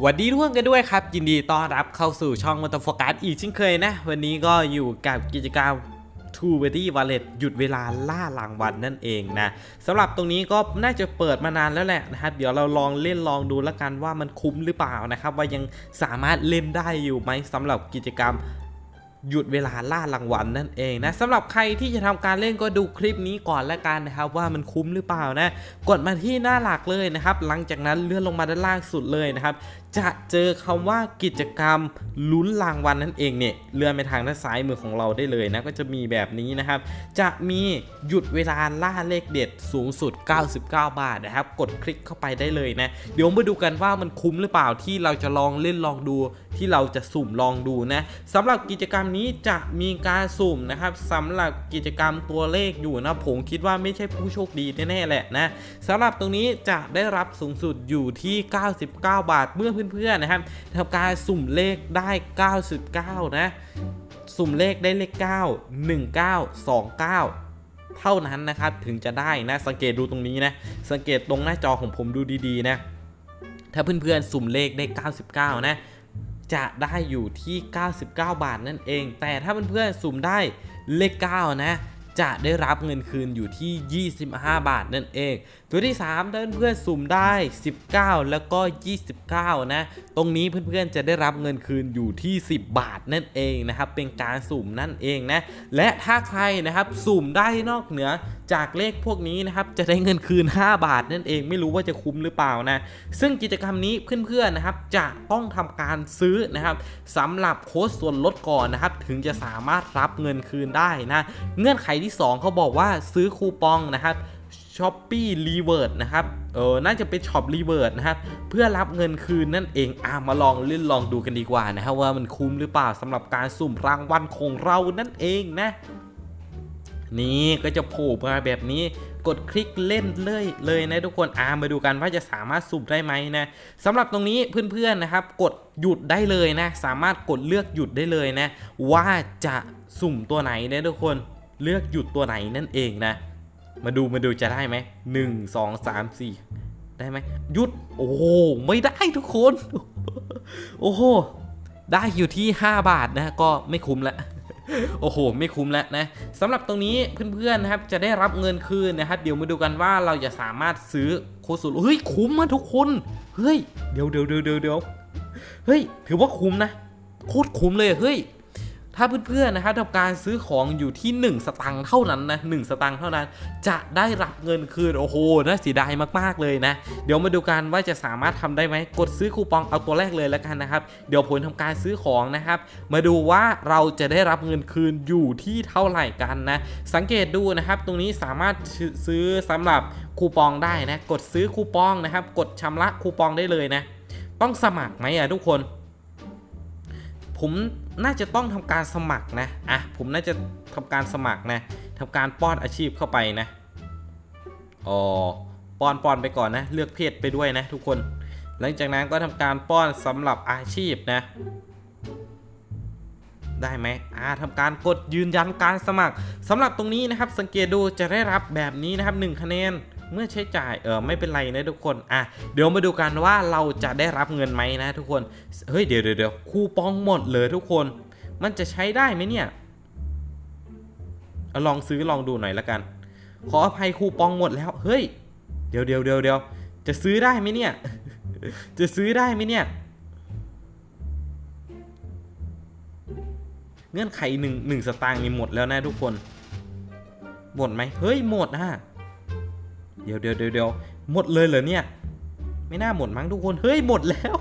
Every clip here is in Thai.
หวัสดีทุกคนกันด้วยครับ ยินดีต้อนรับเข้าสู่ช่องม o ต o โฟกัสอีกเช่นเคยนะ วันนี้ก็อยู่กับกิจกรรม Two b o d y Wallet หยุดเวลาล่ารางวัลนั่นเองนะสำหรับตรงนี้ก็น่าจะเปิดมานานแล้วแหละนะครับ เดี๋ยวเราลองเล่นลองดูแล้วกันว่ามันคุ้มหรือเปล่านะครับ ว่ายังสามารถเล่นได้อยู่ไหมสำหรับกิจกรรมหยุดเวลาล่ารางวัลนั่นเองนะสำหรับใครที่จะทำการเล่นก็ดูคลิปนี้ก่อนละกันนะครับ ว่ามันคุ้มหรือเปล่านะ กดมาที่หน้าหลักเลยนะครับ หลังจากนั้นเลื่อนลงมาด้านล่างสุดเลยนะครับ จะเจอคำว่ากิจกรรมลุ้นรางวัลนั่นเองเนี่ยเลื่อนไปทางด้านซ้ายมือของเราได้เลยนะก็จะมีแบบนี้นะครับ จะมีหยุดเวลาล่าเลขเด็ดสูงสุด 99 บาทนะครับ กดคลิกเข้าไปได้เลยนะ เดี๋ยวมาดูกันว่ามันคุ้มหรือเปล่าที่เราจะลองเล่นลองดูที่เราจะสุ่มลองดูนะสำหรับกิจกรรมนี้จะมีการสุ่มนะครับสำหรับกิจกรรมตัวเลขอยู่นะผมคิดว่าไม่ใช่ผู้โชคดีแน่ๆแหละนะสำหรับตรงนี้จะได้รับสูงสุดอยู่ที่ 99 บาทเมื่อเพื่อนๆนะครับทำการสุ่มเลขได้ 99 นะ สุ่มเลขได้เลข 9 19 29เท่านั้นนะครับถึงจะได้นะสังเกตดูตรงนี้นะ สังเกตตรงหน้าจอของผมดูดีๆนะ ถ้าเพื่อนๆ สุ่มเลขได้ 99 นะ จะได้อยู่ที่ 99 บาทนั่นเอง แต่ถ้าเพื่อนๆ สุ่มได้เลข 9 นะ จะได้รับเงินคืนอยู่ที่ 25 บาทนั่นเอง ตัวที่3ถ้าเพื่อนๆสุ่มได้ 19 แล้วก็ 29 นะ ตรงนี้เพื่อนๆจะได้รับเงินคืนอยู่ที่ 10 บาทนั่นเองนะครับ เป็นการสุ่มนั่นเองนะ และถ้าใครนะครับสุ่มได้นอกเหนือจากเลขพวกนี้นะครับ จะได้เงินคืน 5 บาทนั่นเอง ไม่รู้ว่าจะคุ้มหรือเปล่านะ ซึ่งกิจกรรมนี้เพื่อนๆนะครับ จะต้องทำการซื้อนะครับสำหรับโค้ดส่วนลดก่อนนะครับ ถึงจะสามารถรับเงินคืนได้นะ เงื่อนไขที่2 เขาบอกว่าซื้อคูปองนะครับช้อปปี้รีเวิร์ดนะครับ เออ น่าจะเป็นช็อปรีเวิร์ดนะครับ เพื่อรับเงินคืนนั่นเอง อะมาลองเล่นลองดูกันดีกว่านะครับว่ามันคุ้มหรือเปล่าสำหรับการสุ่มรางวัลของเรานั่นเองนะ นี่ก็จะโผล่มาแบบนี้ กดคลิกเล่นเลยเลยนะทุกคนอามาดูกันว่าจะสามารถสุ่มได้ไหมนะสำหรับตรงนี้เพื่อนๆนะครับ กดหยุดได้เลยนะ สามารถกดเลือกหยุดได้เลยนะ ว่าจะสุ่มตัวไหนนะทุกคน เลือกหยุดตัวไหนนั่นเองนะ มาดูมาดูจะได้ไหมหนึ่งสองสามสี่ได้ไหมหยุด โอ้โหไม่ได้ทุกคน โอ้โหได้อยู่ที่ 5 บาทนะก็ไม่คุ้มละโอ้โห ไม่คุ้มแล้วนะสำหรับตรงนี้เพื่อนๆนะครับจะได้รับเงินคืนนะครับ เดี๋ยวมาดูกันว่าเราจะสามารถซื้อโคสูตรเฮ้ยคุ้มมาทุกคนเฮ้ยเดี๋ยวเดี๋ยวเดี๋ยวเดี๋ยวเดี๋ยวเฮ้ยถือว่าคุ้มนะโคตรคุ้มเลยเฮ้ย ถ้าเพื่อนๆนะครับทำการซื้อของอยู่ที่ 1 สตังค์เท่านั้นนะ1สตังค์เท่านั้น จะได้รับเงินคืนโอ้โหน่าเสียดายมากๆเลยนะ เดี๋ยวมาดูกันว่าจะสามารถทำได้ไหมกดซื้อคูปองเอาตัวแรกเลยแล้วกันนะครับ เดี๋ยวผลทำการซื้อของนะครับ มาดูว่าเราจะได้รับเงินคืนอยู่ที่เท่าไหร่กันนะ สังเกตดูนะครับ ตรงนี้สามารถซื้อสำหรับคูปองได้นะ กดซื้อคูปองนะครับ กดชำระคูปองได้เลยนะ ต้องสมัครไหมอะทุกคน ผม น่าจะต้องทำการสมัครนะ อะ ผมน่าจะทำการสมัครนะทำการป้อนอาชีพเข้าไปนะ อ๋อ ป้อนป้อนไปก่อนนะ เลือกเพศไปด้วยนะทุกคน หลังจากนั้นก็ทำการป้อนสำหรับอาชีพนะ ได้ไหมอ่าทำการกดยืนยันการสมัครสำหรับตรงนี้นะครับ สังเกตดูจะได้รับแบบนี้นะครับ1คะแนน เมื่อใช้จ่ายเออไม่เป็นไรนะทุกคนอะเดี๋ยวมาดูกันว่าเราจะได้รับเงินไหมนะทุกคนเฮ้ยเดี๋ยวเดี๋ยวคูปองหมดเลยทุกคน มันจะใช้ได้ไหมเนี่ยอลองซื้อลองดูหน่อยละกัน ขออภัยคูปองหมดแล้วเฮ้ยเดี๋ยวเดี๋ยวเดี๋ยวเดี๋ยวจะซื้อได้ไหมเนี่ย จะซื้อได้ไหมเนี่ย เงื่อนไขหนึ่งหนึ่งสตางค์นี่หมดแล้วนะทุกคนหมดไหมเฮ้ยหมดอะ เดี๋ยวเดี๋ยวเดี๋ยวเดี๋ยวหมดเลยเหรอเนี่ย ไม่น่าหมดมั้งทุกคน เฮ้ยหมดแล้ว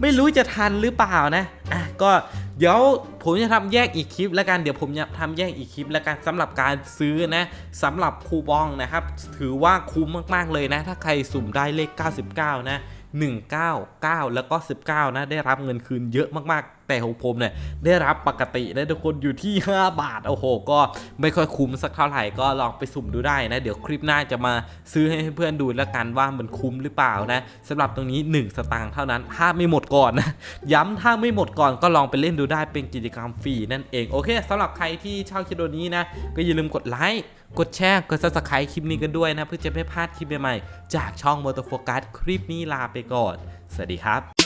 ไม่รู้จะทันหรือเปล่านะ อะก็เดี๋ยวผมจะทำแยกอีกคลิปแล้วกัน เดี๋ยวผมจะทำแยกอีกคลิปแล้วกันสำหรับการซื้อนะสำหรับคูปองนะครับ ถือว่าคุ้มมากๆเลยนะ ถ้าใครสุ่มได้เลข 99 นะ 199 แล้วก็ 19 นะ ได้รับเงินคืนเยอะมากๆ แต่ของผมเนี่ย ได้รับปกตินะทุกคนอยู่ที่ 5 บาท โอ้โห ก็ไม่ค่อยคุ้มสักเท่าไหร่ ก็ลองไปสุ่มดูได้นะ เดี๋ยวคลิปหน้าจะมาซื้อให้เพื่อนดูแล้วกันว่ามันคุ้มหรือเปล่านะสำหรับตรงนี้ 1 สตางค์เท่านั้น ถ้าไม่หมดก่อนนะ ย้ำถ้าไม่หมดก่อนก็ลองไปเล่นดูได้เป็นกิจกรรมฟรีนั่นเอง โอเคสำหรับใครที่ชอบคลิปวิดีโอนี้นะ ก็อย่าลืมกดไลค์ กดแชร์ กด subscribe คลิปนี้กันด้วยนะ เพื่อจะไม่พลาดคลิปใหม่ๆ จากช่อง m o t o Focus คลิปนี้ลาไปก่อน สวัสดีครับ